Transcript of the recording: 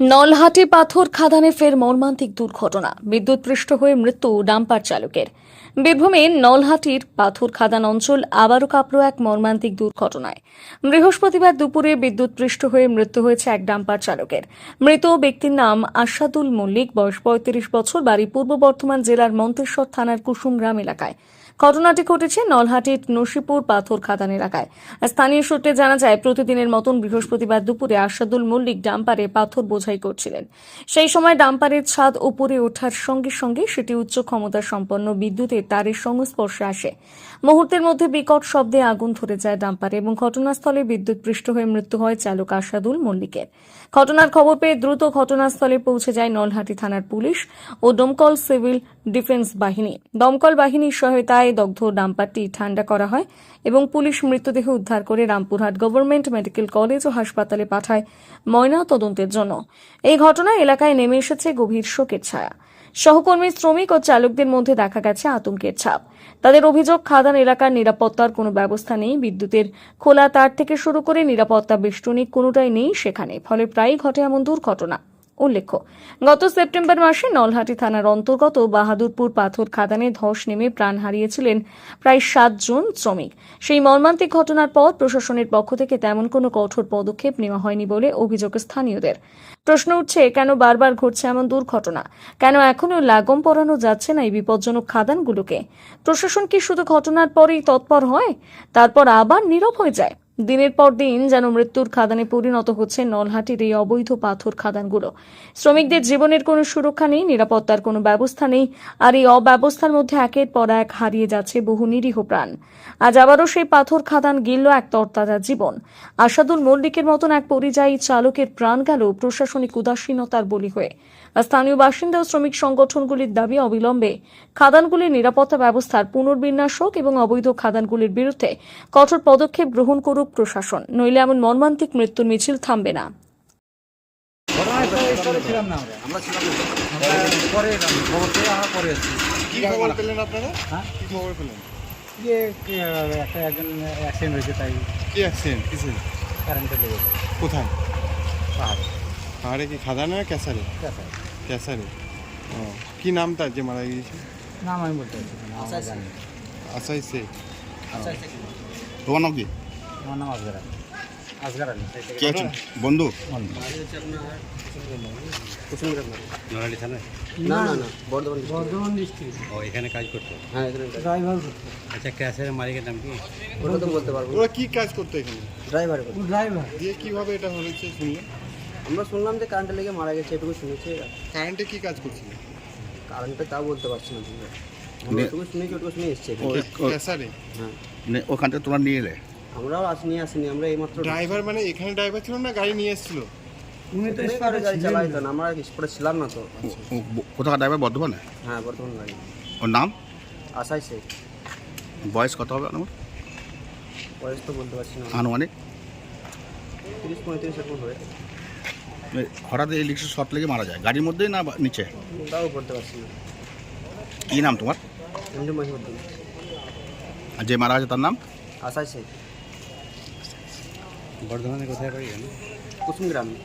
নলহাটি পাথর খাদানে ফের মর্মান্তিক দুর্ঘটনা। বিদ্যুৎপৃষ্ট হয়ে মৃত্যু ডাম্পার চালকের। বীরভূমের নলহাটির পাথর খাদান অঞ্চল আবারও কাঁপল এক মর্মান্তিক দুর্ঘটনায়। বৃহস্পতিবার দুপুরে বিদ্যুৎপৃষ্ট হয়ে মৃত্যু হয়েছে এক ডাম্পার চালকের। মৃত ব্যক্তির নাম আশাদুল মল্লিক, বয়স পঁয়ত্রিশ বছর, বাড়ি পূর্ব বর্ধমান জেলার মন্তেশ্বর থানার কুসুমগ্রাম এলাকায়। ঘটনাটি ঘটেছে নলহাটির নসিপুর পাথর খাদান এলাকায়। স্থানীয় সূত্রে জানা যায়, প্রতিদিনের মতন বৃহস্পতিবার দুপুরে আশাদুল মল্লিক ডাম্পারে পাথর বোঝাই করছিলেন। সেই সময় ডাম্পারের ছাদ উপরে ওঠার সঙ্গে সঙ্গে সেটি উচ্চ ক্ষমতা সম্পন্ন বিদ্যুতের তারের সংস্পর্শে আসে। মুহূর্তের মধ্যে বিকট শব্দে আগুন ধরে যায় ডাম্পারে এবং ঘটনাস্থলে বিদ্যুৎপৃষ্ট হয়ে মৃত্যু হয় চালক আশাদুল মল্লিকের। ঘটনার খবর পেয়ে দ্রুত ঘটনাস্থলে পৌঁছে যায় নলহাটি থানার পুলিশ ও দমকল সিভিল ডিফেন্স বাহিনী। দমকল বাহিনীর সহায়তায় দগ্ধ ডাম্পারটি ঠান্ডা করা হয় এবং পুলিশ মৃতদেহ উদ্ধার করে রামপুরহাট গভর্নমেন্ট মেডিকেল কলেজ ও হাসপাতালে পাঠায় ময়না তদন্তের জন্য। এই ঘটনায় এলাকায় নেমে এসেছে গভীর শোকের ছায়া। সহকর্মী, শ্রমিক ও চালকদের মধ্যে দেখা গেছে আতঙ্কের ছাপ। তাদের অভিযোগ, খাদান এলাকার নিরাপত্তার কোনো ব্যবস্থা নেই, বিদ্যুতের খোলা তার থেকে শুরু করে নিরাপত্তা বেষ্টনী কোনোটাই নেই সেখানে। ফলে প্রায়ই ঘটে এমন দুর্ঘটনা। উল্লেখ্য। গত সেপ্টেম্বর মাসে নলহাটি থানার অন্তর্গত বাহাদুরপুর পাথর খাদানে ধস নেমে প্রাণ হারিয়েছিলেন প্রায় সাতজন শ্রমিক। সেই মর্মান্তিক ঘটনার পর প্রশাসনের পক্ষ থেকে তেমন কোনো কঠোর পদক্ষেপ নেওয়া হয়নি বলে অভিযোগ স্থানীয়দের। প্রশ্ন উঠছে, কেন বারবার ঘটছে এমন দুর্ঘটনা? কেন এখনও লাগম পরানো যাচ্ছে না এই বিপজ্জনক খাদানগুলোকে? প্রশাসন কি শুধু ঘটনার পরেই তৎপর হয়? তারপর আবার নীরব হয়ে যায়? দিনের পর দিন যেন মৃত্যুর খাদানে পরিণত হচ্ছে নলহাটির এই অবৈধ পাথর খাদানগুলো। শ্রমিকদের জীবনের কোনো সুরক্ষা নেই, নিরাপত্তার কোনো ব্যবস্থা নেই, আর এই অব্যবস্থার মধ্যে একের পর এক হারিয়ে যাচ্ছে বহু নিরীহ প্রাণ। আজ আবারও সেই পাথর খাদান গিলল এক তরতাজা জীবন। আসাদুল মল্লিকের মতন এক পরিযায়ী চালকের প্রাণ গেল প্রশাসনিক উদাসীনতার বলি হয়ে। স্থানীয় বাসিন্দা ও শ্রমিক সংগঠনগুলির দাবি অবিলম্বে খাদানগুলির নিরাপত্তা ব্যবস্থার পুনর্বিন্যাস হোক এবং অবৈধ খাদানগুলির বিরুদ্ধে কঠোর পদক্ষেপ গ্রহণ করুক প্রশাসন নইলে এমন মর্মান্তিক মৃত্যুর মিছিল থামবে না। আপনারা? হ্যাঁ? কি খবর পেলেন? যে একটা একজন অ্যাক্সিডেন্ট হয়েছে তাই কি অ্যাক্সিডেন্ট কারেন্টে কোথায়? পাহাড়ে। পাহাড়ে কি খাদানে না ক্যাসারে? ক্যাসারে। ও কি নাম তার যে মারা গিয়েছে? নাম আমি বলতে পারছি শেখ। তোমার নাম কি? আমার নাম আসগার আলী। আসগার আলী কে আছেন বন্ধু? বন্ধু। নড়ালি থানায় না না না বর্ধমান বর্ধমান ডিস্ট্রিক্ট ও এখানে কাজ করতো? হ্যাঁ এখানে ড্রাইভার আচ্ছা ক্যাশের মালিকের নাম কি? ওটা তো বলতে পারব ওরা কি কাজ করতো এখানে? ড্রাইভার ড্রাইভার দিয়ে কীভাবে এটা হয়েছে শুনলেন আমরা শুনলাম যে কারেন্টে লেগে মারা গেছে এটুকু শুনেছি। কারেন্টে কি কাজ করছিল? কারেন্টে তাও বলতে পারছি না। শুনেছি ওটুকু শুনে এসছি। হ্যাঁ। ওখান থেকে তোমরা নিয়ে এলে? আমরাও আসিনি আসিনি আমরা এইমাত্র ড্রাইভার মানে এখানে ড্রাইভার ছিল না গাড়ি নিয়ে এসেছিল? উনি তো স্পটে গাড়ি চালাই না, আমরা স্পটে ছিলাম না তো। ও- ও- কোথাকার ড্রাইভার? বর্ধমানে? হ্যাঁ বর্ধমান গাড়ি। ওর নাম? আসাই সে বয়স কত হবে আমার বয়স তো বলতে পারছি না। আনুমানিক? তিরিশ পঁয়ত্রিশ এরকম হবে। এ, হঠাৎ ইলেকট্রিক শর্ট লেগে মারা যায় গাড়ির মধ্যেই না নিচে? তাও বলতে পারছি না। কি নাম তোমার? আর যে মারা গেছে তার নাম? আসাই সে বর্ধমানে কোথায় বাড়ি জানো কুসুমগ্রামে।